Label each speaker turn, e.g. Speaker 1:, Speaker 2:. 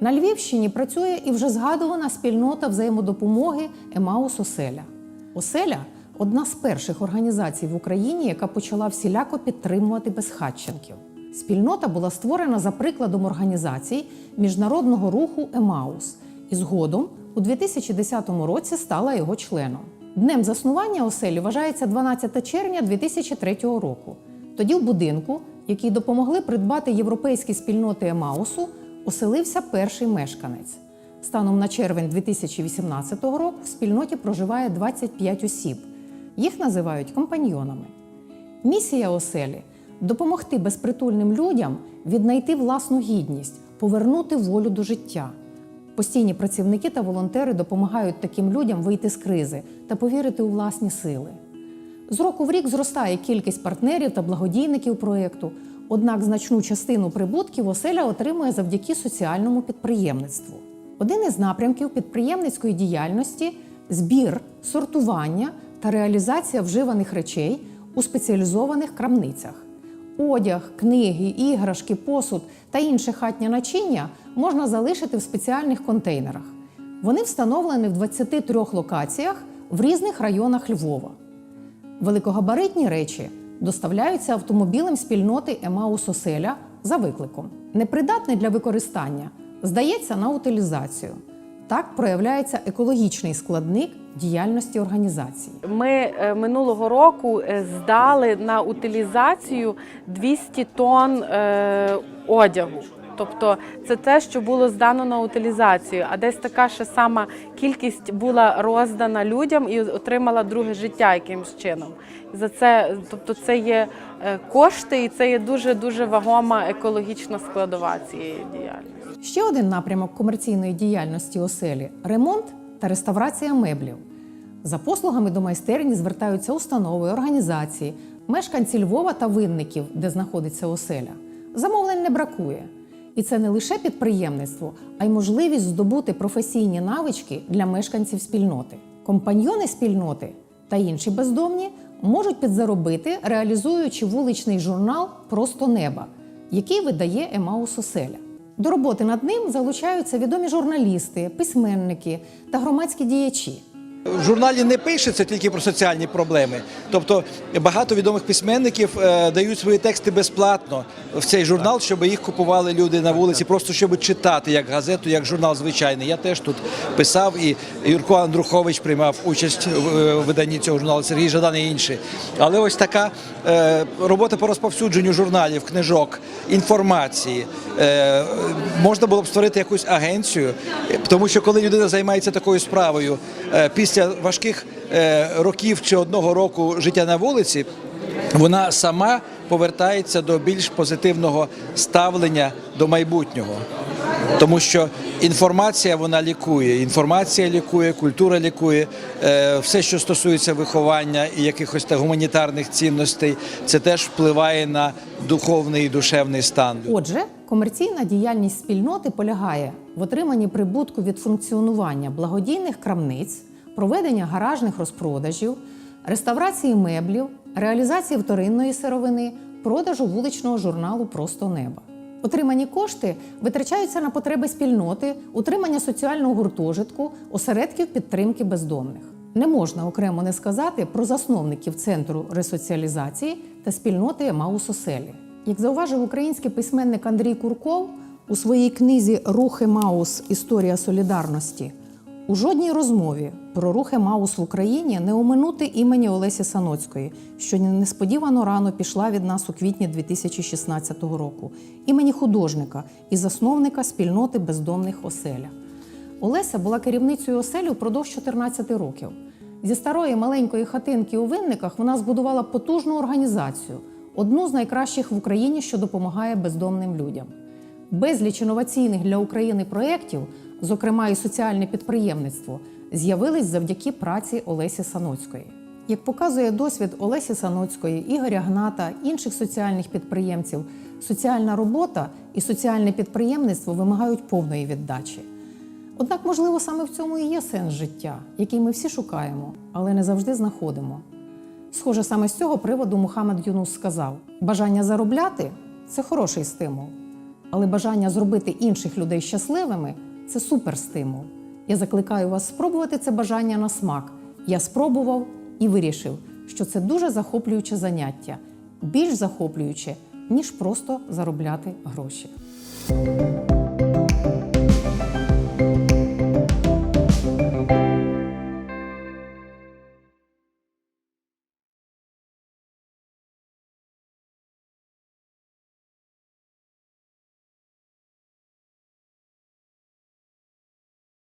Speaker 1: На Львівщині працює і вже згадувана спільнота взаємодопомоги Емаус Оселя. Оселя одна з перших організацій в Україні, яка почала всіляко підтримувати безхатченків. Спільнота була створена за прикладом організацій міжнародного руху Емаус і згодом у 2010 році стала його членом. Днем заснування оселі вважається 12 червня 2003 року. Тоді в будинку, який допомогли придбати європейські спільноти Емаусу, оселився перший мешканець. Станом на червень 2018 року в спільноті проживає 25 осіб. Їх називають компаньйонами. Місія оселі допомогти безпритульним людям віднайти власну гідність, повернути волю до життя. Постійні працівники та волонтери допомагають таким людям вийти з кризи та повірити у власні сили. З року в рік зростає кількість партнерів та благодійників проєкту, однак значну частину прибутків оселя отримує завдяки соціальному підприємництву. Один із напрямків підприємницької діяльності збір, сортування та реалізація вживаних речей у спеціалізованих крамницях. Одяг, книги, іграшки, посуд та інше хатнє начиння можна залишити в спеціальних контейнерах. Вони встановлені в 23 локаціях в різних районах Львова. Великогабаритні речі доставляються автомобілем спільноти Емаус Оселя за викликом. Непридатний для використання здається на утилізацію. Так проявляється екологічний складник діяльності організації.
Speaker 2: Ми е, минулого року е, здали на утилізацію 200 тонн е, одягу. Тобто це те, що було здано на утилізацію, а десь така ж сама кількість була роздана людям і отримала друге життя якимось чином. За це, тобто, це є е, кошти, і це є дуже дуже вагома екологічна складова цієї діяльності.
Speaker 1: Ще один напрямок комерційної діяльності оселі ремонт та реставрація меблів. За послугами до майстерні звертаються установи, організації, мешканці Львова та винників, де знаходиться оселя. Замовлень не бракує. І це не лише підприємництво, а й можливість здобути професійні навички для мешканців спільноти. Компаньйони спільноти та інші бездомні можуть підзаробити, реалізуючи вуличний журнал Просто неба, який видає Емаус Оселя. До роботи над ним залучаються відомі журналісти, письменники та громадські діячі.
Speaker 3: В журналі не пишеться тільки про соціальні проблеми. Тобто багато відомих письменників е, дають свої тексти безплатно в цей журнал, щоб їх купували люди на вулиці, просто щоб читати як газету, як журнал звичайний. Я теж тут писав, і Юрко Андрухович приймав участь в е, виданні цього журналу, Сергій Жадан і інші. Але ось така е, робота по розповсюдженню журналів, книжок, інформації. Можна було б створити якусь агенцію, тому що коли людина займається такою справою е, після важких е, років чи одного року життя на вулиці, вона сама повертається до більш позитивного ставлення до майбутнього. Тому що інформація вона лікує, інформація лікує, культура лікує, Е, все, що стосується виховання і якихось та гуманітарних цінностей, це теж впливає на духовний і душевний стан.
Speaker 1: Отже, комерційна діяльність спільноти полягає в отриманні прибутку від функціонування благодійних крамниць, проведення гаражних розпродажів, реставрації меблів, реалізації вторинної сировини, продажу вуличного журналу Просто неба. Отримані кошти витрачаються на потреби спільноти, утримання соціального гуртожитку, осередків підтримки бездомних. Не можна окремо не сказати про засновників центру ресоціалізації та спільноти Емаус Оселі. Як зауважив український письменник Андрій Курков у своїй книзі Рух Емаус Історія солідарності, у жодній розмові про рух Емаус в Україні не оминути імені Олесі Саноцької, що несподівано рано пішла від нас у квітні 2016 року, імені художника і засновника спільноти бездомних оселя. Олеся була керівницею оселі впродовж 14 років. Зі старої маленької хатинки у винниках вона збудувала потужну організацію, одну з найкращих в Україні, що допомагає бездомним людям. Безліч інноваційних для України проєктів, зокрема і соціальне підприємництво, з'явились завдяки праці Олесі Саноцької. Як показує досвід Олесі Саноцької, Ігоря Гната, інших соціальних підприємців, соціальна робота і соціальне підприємництво вимагають повної віддачі. Однак, можливо, саме в цьому і є сенс життя, який ми всі шукаємо, але не завжди знаходимо. Схоже, саме з цього приводу Мухаммед Юнус сказав: бажання заробляти це хороший стимул, але бажання зробити інших людей щасливими це суперстимул. Я закликаю вас спробувати це бажання на смак. Я спробував і вирішив, що це дуже захоплююче заняття, більш захоплююче, ніж просто заробляти гроші.